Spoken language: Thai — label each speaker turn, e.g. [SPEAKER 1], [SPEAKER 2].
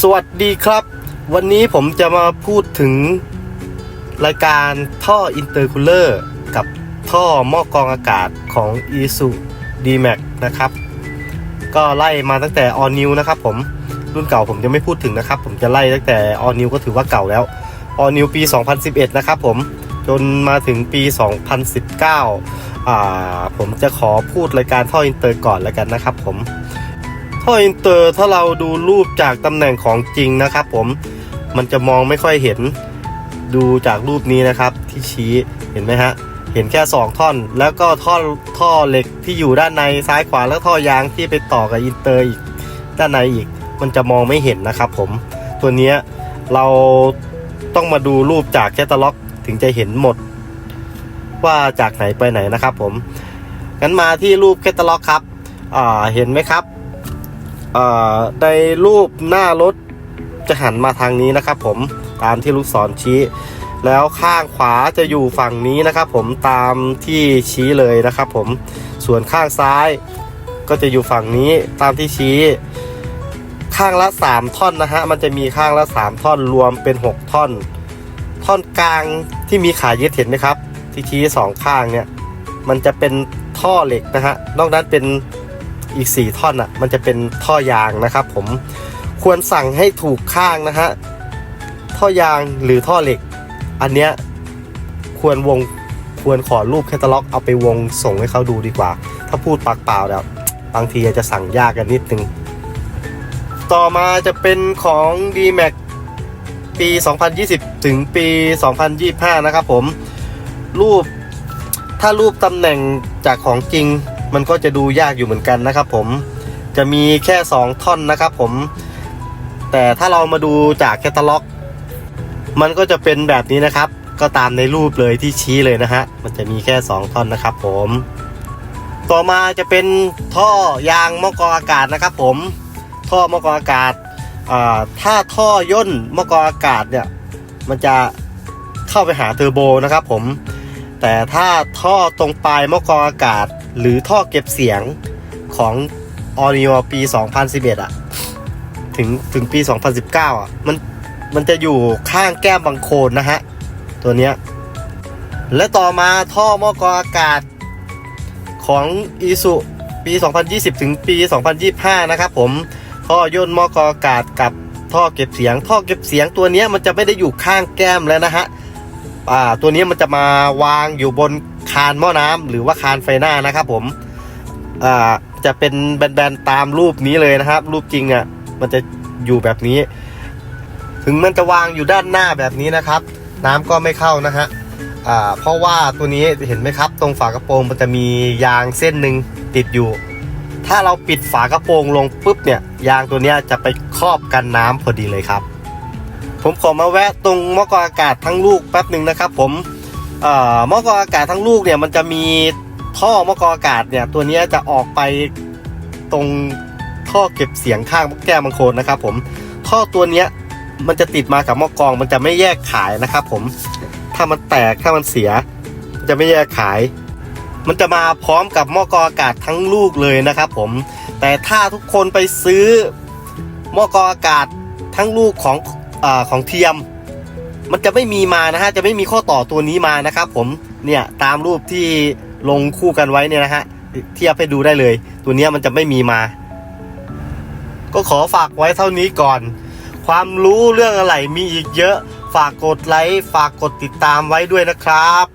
[SPEAKER 1] สวัสดีครับ วันนี้ผมจะมาพูดถึงรายการท่ออินเตอร์คูลเลอร์กับท่อหม้อกรองอากาศของ i s u d m a x นะครับ ก็ไล่มาตั้งแต่ All New นะครับผมรุ่นเก่าผมจะไม่พูดถึงนะครับ ผมจะไล่ตั้งแต่ All New ก็ถือว่าเก่าแล้ว All New ปี 2011 นะครับผมจนมาถึงปี 2019 อ่า ผมจะขอพูดรายการท่ออินเตอร์ก่อนแล้วกันนะครับผม ท่ออินเตอร์ถ้าเราดูรูปจากตำแหน่งของจริงนะครับ ผมมันจะมองไม่ค่อยเห็นดูจากรูปนี้นะครับที่ชี้เห็นไหมฮะเห็นแค่ 2 ท่อน แล้วก็ท่อท่อเหล็กที่อยู่ด้านในซ้ายขวาแล้วท่อยางที่ไปต่อกับอินเตอร์อีกด้านในอีก มันจะมองไม่เห็นนะครับ ผมตัวนี้เราต้องมาดูรูปจากแคตตาล็อกถึงจะเห็นหมด ว่าจากไหนไปไหนนะครับ ผมงั้นมาที่รูปแคตตาล็อกครับเห็นไหมครับ ในรูปหน้ารถจะหันมาทางนี้นะครับผมตามที่ลูกศรชี้ แล้วข้างขวาจะอยู่ฝั่งนี้นะครับผมตามที่ชี้เลยนะครับผมส่วนข้างซ้ายก็จะอยู่ฝั่งนี้ตามที่ชี้ ข้างละ 3 ท่อนนะฮะมันจะมีข้างละ 3 ท่อนรวมเป็น 6 ท่อน ท่อนกลางที่มีขายึดเห็นไหมครับ ที่ชี้สองข้างเนี่ยมันจะเป็นท่อเหล็กนะฮะนอกนั้นเป็น อีก 4 ท่อนอะมันจะเป็นท่อยางนะครับ ผมควรสั่งให้ถูกข้างนะฮะท่อยางหรือท่อเหล็ก อันเนี้ยควรวงควรขอรูปแคตตาล็อกเอาไปวงส่งให้เขาดูดีกว่า ถ้าพูดปากเปล่าแล้วบางทีอาจจะสั่งยากกันนิดนึง ต่อมาจะเป็นของ d m a x ปี 2020 ถึงปี 2025 นะครับผม รูปถ้ารูปตำแหน่งจากของจริง มันก็จะดูยากอยู่เหมือนกันนะครับผมจะมีแค่ 2 ท่อนนะครับผม แต่ถ้าเรามาดูจากแคตตาล็อก มันก็จะเป็นแบบนี้นะครับ ก็ตามในรูปเลยที่ชี้เลยนะฮะ มันจะมีแค่ 2 ท่อนนะครับผม ต่อมาจะเป็นท่อยางมอกออากาศนะครับผม ท่อมอกออากาศอ่าถ้าท่อย่นมอกออากาศเนี่ย มันจะเข้าไปหาเทอร์โบนะครับผม แต่ถ้าท่อตรงปลายมอกออากาศ หรือท่อเก็บเสียงของ a u d i o ปี 2011 อะ ถึงถึงปี 2019 อะ มันมันจะอยู่ข้างแก้มบังโคลนนะฮะ ตัวเนี้ย และต่อมาท่อหม้อกรองอากาศของ i s u ปี 2020 ถึงปี 2025 นะครับผมท่อย่นหม้อกรองอากาศกับท่อเก็บเสียง ท่อเก็บเสียงตัวเนี้ยมันจะไม่ได้อยู่ข้างแก้มแล้วนะฮะ อ่าตัวนี้มันจะมาวางอยู่บนคานหม้อน้ำหรือว่าคานไฟหน้านะครับผมอ่าจะเป็นแบนๆตามรูปนี้เลยนะครับ รูปจริงอะ่ะมันจะอยู่แบบนี้ ถึงมันจะวางอยู่ด้านหน้าแบบนี้นะครับ น้ำก็ไม่เข้านะฮะอ่าเพราะว่าตัวนี้เห็นไหมครับ ตรงฝากระโปรงมันจะมียางเส้นหนึ่งติดอยู่ ถ้าเราปิดฝากระโปรงลงปุ๊บเนี่ยยางตัวนี้จะไปครอบกันน้ำพอดีเลยครับ ผมขอมาแวะตรงมอกรอากาศทั้งลูกแป๊บหนึ่งนะครับ ผมอมอกรออากาศทั้งลูกเนี่ยมันจะมีท่อมอกรออากาศเนี่ยตัวนี้จะออกไปตรงท่อเก็บเสียงข้างแก้มังโคนนะครับ ผมท่อตัวเนี้ยมันจะติดมากับมอกรอง มันจะไม่แยกขายนะครับ ผมถ้ามันแตกถ้ามันเสีย จะไม่แยกขาย มันจะมาพร้อมกับมอกรออากาศทั้งลูกเลยนะครับ ผมแต่ถ้าทุกคนไปซื้อมอกรออากาศทั้งลูกของ อาของเทียม มันจะไม่มีมานะฮะจะไม่มีข้อต่อตัวนี้มานะครับ ผมเนี่ยตามรูปที่ลงคู่กันไว้เนี่ยนะฮะเทียบให้ดูได้เลย ตัวนี้มันจะไม่มีมา ก็ขอฝากไว้เท่านี้ก่อน ความรู้เรื่องอะไรมีอีกเยอะ ฝากกดไลค์ฝากกดติดตามไว้ด้วยนะครับ